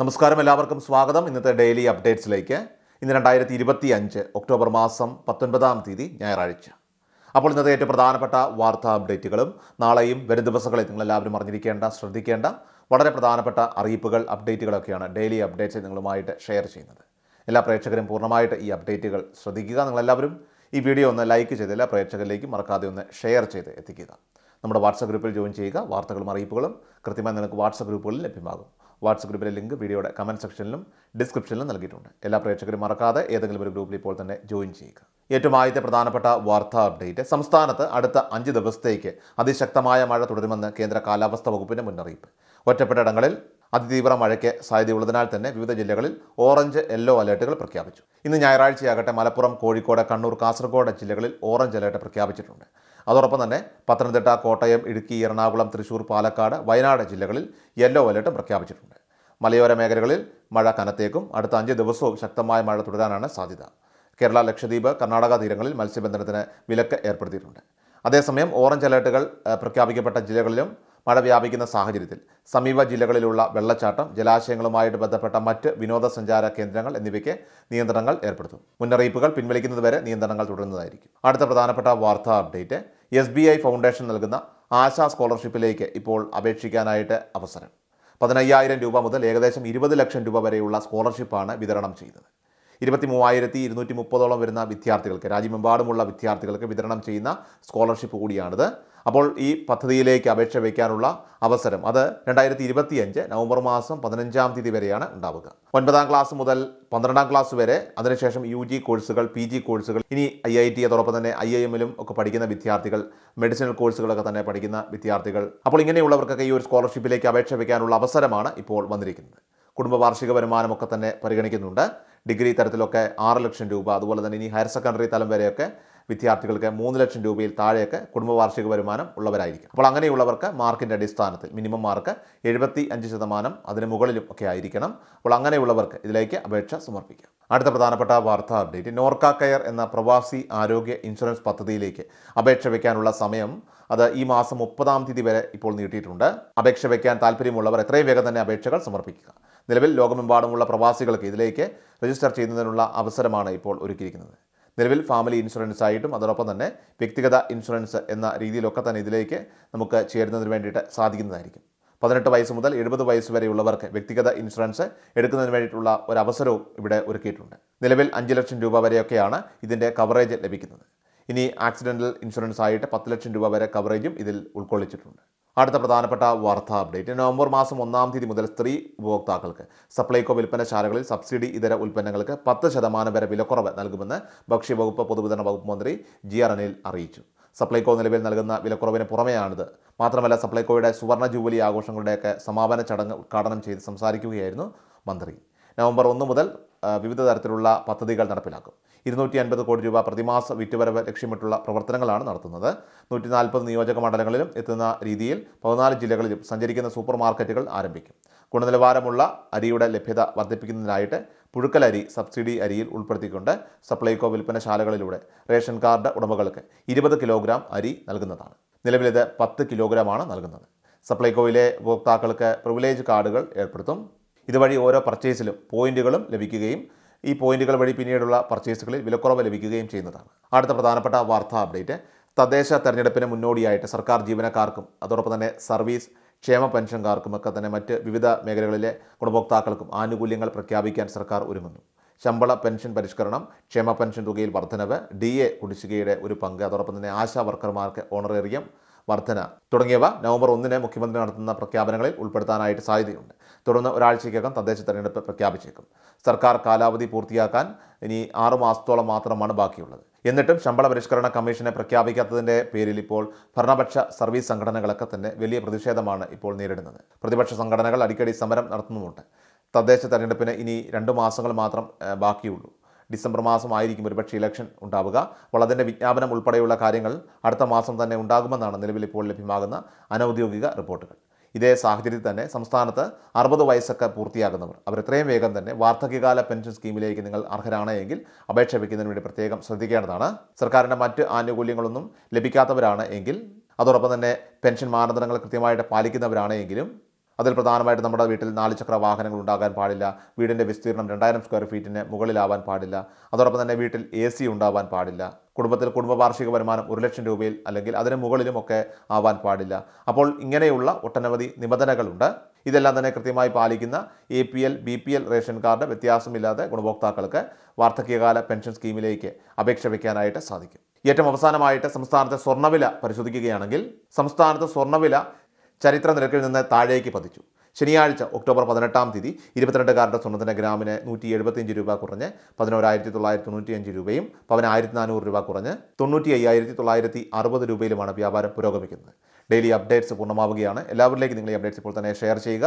നമസ്കാരം എല്ലാവർക്കും സ്വാഗതം. ഇന്നത്തെ ഡെയിലി അപ്ഡേറ്റ്സിലേക്ക്. ഇന്ന് രണ്ടായിരത്തി ഇരുപത്തി അഞ്ച് ഒക്ടോബർ മാസം പത്തൊൻപതാം തീയതി ഞായറാഴ്ച. അപ്പോൾ ഇന്നത്തെ ഏറ്റവും പ്രധാനപ്പെട്ട വാർത്താ അപ്ഡേറ്റുകളും നാളെയും വരും ദിവസങ്ങളിൽ നിങ്ങളെല്ലാവരും അറിഞ്ഞിരിക്കേണ്ട ശ്രദ്ധിക്കേണ്ട വളരെ പ്രധാനപ്പെട്ട അറിയിപ്പുകൾ അപ്ഡേറ്റുകളൊക്കെയാണ് ഡെയിലി അപ്ഡേറ്റ്സ് നിങ്ങളുമായിട്ട് ഷെയർ ചെയ്യുന്നത്. എല്ലാ പ്രേക്ഷകരും പൂർണമായിട്ട് ഈ അപ്ഡേറ്റുകൾ ശ്രദ്ധിക്കുക. നിങ്ങളെല്ലാവരും ഈ വീഡിയോ ഒന്ന് ലൈക്ക് ചെയ്ത് എല്ലാ പ്രേക്ഷകരിലേക്കും മറക്കാതെ ഒന്ന് ഷെയർ ചെയ്ത് എത്തിക്കുക. നമ്മുടെ വാട്സപ്പ് ഗ്രൂപ്പിൽ ജോയിൻ ചെയ്യുക. വാർത്തകളും അറിയിപ്പുകളും കൃത്യമായി നിങ്ങൾക്ക് വാട്സപ്പ് ഗ്രൂപ്പുകളിൽ ലഭ്യമാകും. വാട്സപ്പ് ഗ്രൂപ്പിലെ ലിങ്ക് വീഡിയോയുടെ കമന്റ് സെക്ഷനിലും ഡിസ്ക്രിപ്ഷനിലും നൽകിയിട്ടുണ്ട്. എല്ലാ പ്രേക്ഷകരും മറക്കാതെ ഏതെങ്കിലും ഒരു ഗ്രൂപ്പിൽ ഇപ്പോൾ തന്നെ ജോയിൻ ചെയ്യുക. ഏറ്റവും ആദ്യത്തെ പ്രധാനപ്പെട്ട വാർത്താ അപ്ഡേറ്റ്. സംസ്ഥാനത്ത് അടുത്ത അഞ്ച് ദിവസത്തേക്ക് അതിശക്തമായ മഴ തുടരുമെന്ന് കേന്ദ്ര കാലാവസ്ഥാ വകുപ്പിന്റെ മുന്നറിയിപ്പ്. ഒറ്റപ്പെട്ട ഇടങ്ങളിൽ അതിതീവ്ര മഴയ്ക്ക് സാധ്യതയുള്ളതിനാൽ തന്നെ വിവിധ ജില്ലകളിൽ ഓറഞ്ച് യെല്ലോ അലേർട്ടുകൾ പ്രഖ്യാപിച്ചു. ഇന്ന് ഞായറാഴ്ചയാകട്ടെ മലപ്പുറം കോഴിക്കോട് കണ്ണൂർ കാസർഗോഡ് ജില്ലകളിൽ ഓറഞ്ച് അലേർട്ട് പ്രഖ്യാപിച്ചിട്ടുണ്ട്. അതോടൊപ്പം തന്നെ പത്തനംതിട്ട കോട്ടയം ഇടുക്കി എറണാകുളം തൃശൂർ പാലക്കാട് വയനാട് ജില്ലകളിൽ യെല്ലോ അലേർട്ടും പ്രഖ്യാപിച്ചിട്ടുണ്ട്. മലയോര മേഖലകളിൽ മഴ കനത്തേക്കും അടുത്ത അഞ്ച് ദിവസവും ശക്തമായ മഴ തുടരാനാണ് സാധ്യത. കേരള ലക്ഷദ്വീപ് കർണാടക തീരങ്ങളിൽ മത്സ്യബന്ധനത്തിന് വിലക്ക് ഏർപ്പെടുത്തിയിട്ടുണ്ട്. അതേസമയം ഓറഞ്ച് അലേർട്ടുകൾ പ്രഖ്യാപിക്കപ്പെട്ട ജില്ലകളിലും മഴ വ്യാപിക്കുന്ന സാഹചര്യത്തിൽ സമീപ ജില്ലകളിലുള്ള വെള്ളച്ചാട്ടം ജലാശയങ്ങളുമായിട്ട് ബന്ധപ്പെട്ട മറ്റ് വിനോദസഞ്ചാര കേന്ദ്രങ്ങൾ എന്നിവയ്ക്ക് നിയന്ത്രണങ്ങൾ ഏർപ്പെടുത്തും. മുന്നറിയിപ്പുകൾ പിൻവലിക്കുന്നതുവരെ നിയന്ത്രണങ്ങൾ തുടരുന്നതായിരിക്കും. അടുത്ത പ്രധാനപ്പെട്ട വാർത്താ update S B I foundation നൽകുന്ന ആശാ സ്കോളർഷിപ്പിലേക്ക് ഇപ്പോൾ അപേക്ഷിക്കാനായിട്ട് അവസരം. പതിനയ്യായിരം രൂപ മുതൽ ഏകദേശം ഇരുപത് ലക്ഷം രൂപ വരെയുള്ള സ്കോളർഷിപ്പാണ് വിതരണം ചെയ്യുന്നത് ഇരുപത്തി മൂവായിരത്തി ഇരുന്നൂറ്റി മുപ്പതോളം വരുന്ന വിദ്യാർത്ഥികൾക്ക് രാജ്യമെമ്പാടുമുള്ള വിദ്യാർത്ഥികൾക്ക് വിതരണം ചെയ്യുന്ന സ്കോളർഷിപ്പ് കൂടിയാണിത്. അപ്പോൾ ഈ പദ്ധതിയിലേക്ക് അപേക്ഷ വയ്ക്കാനുള്ള അവസരം അത് രണ്ടായിരത്തി ഇരുപത്തിയഞ്ച് നവംബർ മാസം പതിനഞ്ചാം തീയതി വരെയാണ് ഉണ്ടാവുക. ഒൻപതാം ക്ലാസ് മുതൽ പന്ത്രണ്ടാം ക്ലാസ് വരെ അതിനുശേഷം യു ജി കോഴ്സുകൾ പി ജി കോഴ്സുകൾ ഇനി ഐ ഐ ടി അതോടൊപ്പം തന്നെ ഐ ഐ എമ്മിലും ഒക്കെ പഠിക്കുന്ന വിദ്യാർത്ഥികൾ മെഡിസിനൽ കോഴ്സുകളൊക്കെ തന്നെ പഠിക്കുന്ന വിദ്യാർത്ഥികൾ. അപ്പോൾ ഇങ്ങനെയുള്ളവർക്കൊക്കെ ഈ ഒരു സ്കോളർഷിപ്പിലേക്ക് അപേക്ഷ വയ്ക്കാനുള്ള അവസരമാണ് ഇപ്പോൾ വന്നിരിക്കുന്നത്. കുടുംബ വാർഷിക വരുമാനമൊക്കെ തന്നെ പരിഗണിക്കുന്നുണ്ട്. ഡിഗ്രി തരത്തിലൊക്കെ ആറ് ലക്ഷം രൂപ അതുപോലെ തന്നെ ഇനി ഹയർ സെക്കൻഡറി തലം വരെയൊക്കെ വിദ്യാർത്ഥികൾക്ക് മൂന്ന് ലക്ഷം രൂപയിൽ താഴെയൊക്കെ കുടുംബവാർഷിക വരുമാനം ഉള്ളവരായിരിക്കും. അപ്പോൾ അങ്ങനെയുള്ളവർക്ക് മാർക്കിന്റെ അടിസ്ഥാനത്തിൽ മിനിമം മാർക്ക് എഴുപത്തി അഞ്ച് ശതമാനം അതിന് മുകളിലും ഒക്കെ ആയിരിക്കണം. അപ്പോൾ അങ്ങനെയുള്ളവർക്ക് ഇതിലേക്ക് അപേക്ഷ സമർപ്പിക്കാം. അടുത്ത പ്രധാനപ്പെട്ട വാർത്താ അപ്ഡേറ്റ് നോർക്ക കെയർ എന്ന പ്രവാസി ആരോഗ്യ ഇൻഷുറൻസ് പദ്ധതിയിലേക്ക് അപേക്ഷ വയ്ക്കാനുള്ള സമയം അത് ഈ മാസം മുപ്പതാം തീയതി വരെ ഇപ്പോൾ നീട്ടിയിട്ടുണ്ട്. അപേക്ഷ വയ്ക്കാൻ താല്പര്യമുള്ളവർ എത്രയും വേഗം തന്നെ അപേക്ഷകൾ സമർപ്പിക്കുക. നിലവിൽ ലോകമെമ്പാടുമുള്ള പ്രവാസികൾക്ക് ഇതിലേക്ക് രജിസ്റ്റർ ചെയ്യുന്നതിനുള്ള അവസരമാണ് ഇപ്പോൾ ഒരുക്കിയിരിക്കുന്നത്. നിലവിൽ ഫാമിലി ഇൻഷുറൻസ് ആയിട്ടും അതോടൊപ്പം തന്നെ വ്യക്തിഗത ഇൻഷുറൻസ് എന്ന രീതിയിലൊക്കെ തന്നെ ഇതിലേക്ക് നമുക്ക് ചേരുന്നതിന് വേണ്ടിയിട്ട് സാധിക്കുന്നതായിരിക്കും. പതിനെട്ട് വയസ്സ് മുതൽ എഴുപത് വയസ്സ് വരെയുള്ളവർക്ക് വ്യക്തിഗത ഇൻഷുറൻസ് എടുക്കുന്നതിന് വേണ്ടിയിട്ടുള്ള ഒരു അവസരവും ഇവിടെ ഒരുക്കിയിട്ടുണ്ട്. നിലവിൽ അഞ്ച് ലക്ഷം രൂപ വരെയൊക്കെയാണ് ഇതിന്റെ കവറേജ് ലഭിക്കുന്നത്. ഇനി ആക്സിഡന്റൽ ഇൻഷുറൻസ് ആയിട്ട് പത്ത് ലക്ഷം രൂപ വരെ കവറേജും ഇതിൽ ഉൾക്കൊള്ളിച്ചിട്ടുണ്ട്. അടുത്ത പ്രധാനപ്പെട്ട വാർത്താ അപ്ഡേറ്റ്. നവംബർ മാസം ഒന്നാം തീയതി മുതൽ സ്ത്രീ ഉപഭോക്താക്കൾക്ക് സപ്ലൈകോ വിൽപ്പനശാലകളിൽ സബ്സിഡി ഇതര ഉൽപ്പന്നങ്ങൾക്ക് പത്ത് ശതമാനം വരെ വിലക്കുറവ് നൽകുമെന്ന് ഭക്ഷ്യവകുപ്പ് പൊതുവിതരണ വകുപ്പ് മന്ത്രി ജി ആർ അനിൽ അറിയിച്ചു. സപ്ലൈകോ നിലവിൽ നൽകുന്ന വിലക്കുറവിന് പുറമെയാണിത്. മാത്രമല്ല സപ്ലൈകോയുടെ സുവർണ ജൂബിലി ആഘോഷങ്ങളുടെയൊക്കെ സമാപന ചടങ്ങ് ഉദ്ഘാടനം ചെയ്ത് സംസാരിക്കുകയായിരുന്നു മന്ത്രി. നവംബർ ഒന്ന് മുതൽ വിവിധ തരത്തിലുള്ള പദ്ധതികൾ നടപ്പിലാക്കും. ഇരുന്നൂറ്റി അൻപത് കോടി രൂപ പ്രതിമാസ വിറ്റുവരവ് ലക്ഷ്യമിട്ടുള്ള പ്രവർത്തനങ്ങളാണ് നടത്തുന്നത്. നൂറ്റി നാൽപ്പത് നിയോജക മണ്ഡലങ്ങളിലും എത്തുന്ന രീതിയിൽ പതിനാല് ജില്ലകളിലും സഞ്ചരിക്കുന്ന സൂപ്പർ മാർക്കറ്റുകൾ ആരംഭിക്കും. ഗുണനിലവാരമുള്ള അരിയുടെ ലഭ്യത വർദ്ധിപ്പിക്കുന്നതിനായിട്ട് പുഴുക്കലരി സബ്സിഡി അരിയിൽ ഉൾപ്പെടുത്തിക്കൊണ്ട് സപ്ലൈകോ വിൽപ്പനശാലകളിലൂടെ റേഷൻ കാർഡ് ഉടമകൾക്ക് ഇരുപത് കിലോഗ്രാം അരി നൽകുന്നതാണ്. നിലവിലിത് പത്ത് കിലോഗ്രാമാണ് നൽകുന്നത്. സപ്ലൈകോയിലെ ഉപഭോക്താക്കൾക്ക് പ്രിവിലേജ് കാർഡുകൾ ഏർപ്പെടുത്തും. ഇതുവഴി ഓരോ പർച്ചേസിലും പോയിന്റുകളും ലഭിക്കുകയും ഈ പോയിന്റുകൾ വഴി പിന്നീടുള്ള പർച്ചേസുകളിൽ വിലക്കുറവ് ലഭിക്കുകയും ചെയ്യുന്നതാണ്. അടുത്ത പ്രധാനപ്പെട്ട വാർത്താ അപ്ഡേറ്റ് തദ്ദേശ തെരഞ്ഞെടുപ്പിന് മുന്നോടിയായിട്ട് സർക്കാർ ജീവനക്കാർക്കും അതോടൊപ്പം തന്നെ സർവീസ് ക്ഷേമ പെൻഷൻകാർക്കുമൊക്കെ തന്നെ മറ്റ് വിവിധ മേഖലകളിലെ ഗുണഭോക്താക്കൾക്കും ആനുകൂല്യങ്ങൾ പ്രഖ്യാപിക്കാൻ സർക്കാർ ഒരുങ്ങുന്നു. ശമ്പള പെൻഷൻ പരിഷ്കരണം ക്ഷേമ പെൻഷൻ തുകയിൽ വർധനവ് ഡി എ കുടിശ്ശികയുടെ ഒരു പങ്ക് അതോടൊപ്പം തന്നെ ആശാ വർക്കർമാർക്ക് ഓണറേറിയം വർധന തുടങ്ങിയവ നവംബർ ഒന്നിന് മുഖ്യമന്ത്രി നടത്തുന്ന പ്രഖ്യാപനങ്ങളിൽ ഉൾപ്പെടുത്താനായിട്ട് സാധ്യതയുണ്ട്. തുടർന്ന് ഒരാഴ്ചയ്ക്കകം തദ്ദേശ തെരഞ്ഞെടുപ്പ് പ്രഖ്യാപിച്ചേക്കും. സർക്കാർ കാലാവധി പൂർത്തിയാക്കാൻ ഇനി ആറു മാസത്തോളം മാത്രമാണ് ബാക്കിയുള്ളത്. എന്നിട്ടും ശമ്പള പരിഷ്കരണ കമ്മീഷനെ പ്രഖ്യാപിക്കാത്തതിന്റെ പേരിൽ ഇപ്പോൾ ഭരണപക്ഷ സർവീസ് സംഘടനകളൊക്കെ തന്നെ വലിയ പ്രതിഷേധമാണ് ഇപ്പോൾ നേരിടുന്നത്. പ്രതിപക്ഷ സംഘടനകൾ അടിക്കടി സമരം നടത്തുന്നുമുണ്ട്. തദ്ദേശ തെരഞ്ഞെടുപ്പിന് ഇനി രണ്ട് മാസങ്ങൾ മാത്രം ബാക്കിയുള്ളൂ. ഡിസംബർ മാസം ആയിരിക്കും ഒരുപക്ഷെ ഇലക്ഷൻ ഉണ്ടാവുക. അപ്പോൾ അതിന്റെ വിജ്ഞാപനം ഉൾപ്പെടെയുള്ള കാര്യങ്ങൾ അടുത്ത മാസം തന്നെ ഉണ്ടാകുമെന്നാണ് നിലവിൽ ഇപ്പോൾ ലഭ്യമാകുന്ന അനൗദ്യോഗിക റിപ്പോർട്ടുകൾ. ഇതേ സാഹചര്യത്തിൽ തന്നെ സംസ്ഥാനത്ത് അറുപത് വയസ്സൊക്കെ പൂർത്തിയാകുന്നവർ. അവർ എത്രയും വേഗം തന്നെ വാർദ്ധക്യകാല പെൻഷൻ സ്കീമിലേക്ക് നിങ്ങൾ അർഹരാണ് എങ്കിൽ അപേക്ഷ വയ്ക്കുന്നതിന് വേണ്ടി പ്രത്യേകം ശ്രദ്ധിക്കേണ്ടതാണ്. സർക്കാരിന്റെ മറ്റ് ആനുകൂല്യങ്ങളൊന്നും ലഭിക്കാത്തവരാണ് എങ്കിൽ അതോടൊപ്പം തന്നെ പെൻഷൻ മാനദണ്ഡങ്ങൾ കൃത്യമായിട്ട് പാലിക്കുന്നവരാണ് എങ്കിലും അതിൽ പ്രധാനമായിട്ട് നമ്മുടെ വീട്ടിൽ നാല് ചക്ര വാഹനങ്ങൾ ഉണ്ടാകാൻ പാടില്ല. വീടിന്റെ വിസ്തീർണം രണ്ടായിരം സ്ക്വയർ ഫീറ്റിന് മുകളിലാവാൻ പാടില്ല. അതോടൊപ്പം തന്നെ വീട്ടിൽ എ സി ഉണ്ടാവാൻ പാടില്ല. കുടുംബത്തിൽ കുടുംബ വാർഷിക വരുമാനം ഒരു ലക്ഷം രൂപയിൽ അല്ലെങ്കിൽ അതിന് മുകളിലുമൊക്കെ ആവാൻ പാടില്ല. അപ്പോൾ ഇങ്ങനെയുള്ള ഒട്ടനവധി നിബന്ധനകളുണ്ട്. ഇതെല്ലാം തന്നെ കൃത്യമായി പാലിക്കുന്ന A P L B P L ration card വ്യത്യാസമില്ലാതെ ഗുണഭോക്താക്കൾക്ക് വാർദ്ധക്യകാല പെൻഷൻ സ്കീമിലേക്ക് അപേക്ഷ വയ്ക്കാനായിട്ട് സാധിക്കും. ഏറ്റവും അവസാനമായിട്ട് സംസ്ഥാനത്തെ സ്വർണവില പരിശോധിക്കുകയാണെങ്കിൽ സംസ്ഥാനത്ത് സ്വർണവില ചരിത്ര നിരക്കിൽ നിന്ന് താഴേക്ക് പതിച്ചു. ശനിയാഴ്ച ഒക്ടോബർ പതിനെട്ടാം തീയതി ഇരുപത്തിരണ്ടുകാരുടെ കാരറ്റ് സ്വർണത്തിന് ഗ്രാമിന് നൂറ്റി എഴുപത്തിയഞ്ച് രൂപ കുറഞ്ഞ് പതിനോരായിരത്തി തൊള്ളായിരത്തി തൊണ്ണൂറ്റിയഞ്ച് രൂപയും പവന് ആയിരത്തി നാനൂറ് രൂപ കുറഞ്ഞ് തൊണ്ണൂറ്റി അയ്യായിരത്തി തൊള്ളായിരത്തി അറുപത് രൂപയിലുമാണ് വ്യാപാരം പുരോഗമിക്കുന്നത്. ഡെയിലി അപ്ഡേറ്റ്സ് പൂർണമാവുകയാണ്. എല്ലാവരിലേക്കും നിങ്ങൾ ഈ അപ്ഡേറ്റ്സ് ഇപ്പോൾ തന്നെ ഷെയർ ചെയ്യുക.